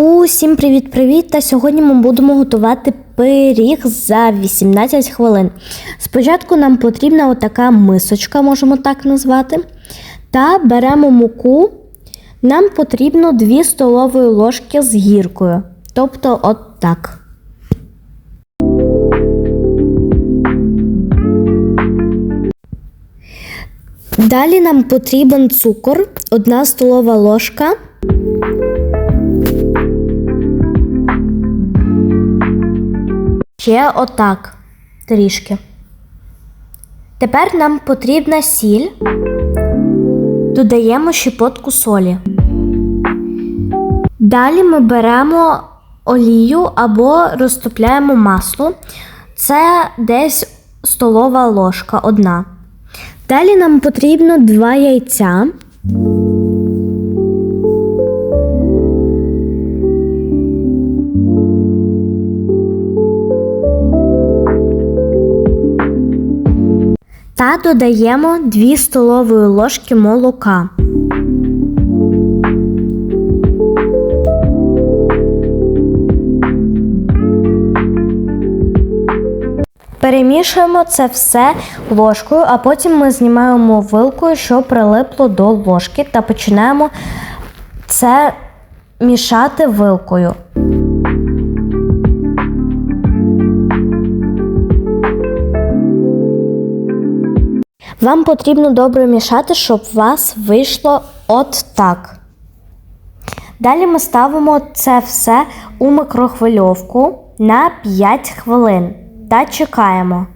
Усім привіт-привіт! Та сьогодні ми будемо готувати пиріг за 18 хвилин. Спочатку нам потрібна отака мисочка, можемо так назвати. Та беремо муку. Нам потрібно 2 столові ложки з гіркою. Тобто от так. Далі нам потрібен цукор, 1 столова ложка. Ще отак трішки. Тепер нам потрібна сіль. Додаємо щепотку солі. Далі ми беремо олію або розтопляємо масло. Це десь столова ложка одна. Далі нам потрібно два яйця. Та додаємо 2 столові ложки молока. Перемішуємо це все ложкою, а потім ми знімаємо вилкою, що прилипло до ложки, та починаємо це мішати вилкою. Вам потрібно добре мішати, щоб у вас вийшло от так. Далі ми ставимо це все у микрохвильовку на 5 хвилин та чекаємо.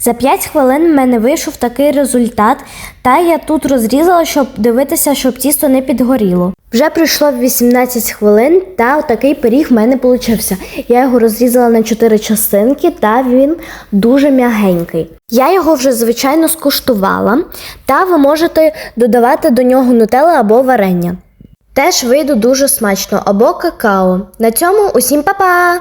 За 5 хвилин в мене вийшов такий результат, та я тут розрізала, щоб дивитися, щоб тісто не підгоріло. Вже пройшло 18 хвилин, та такий пиріг в мене получився. Я його розрізала на 4 частинки, та він дуже м'ягенький. Я його вже звичайно скуштувала, та ви можете додавати до нього нутелла або варення. Теж вийду дуже смачно або какао. На цьому усім па-па!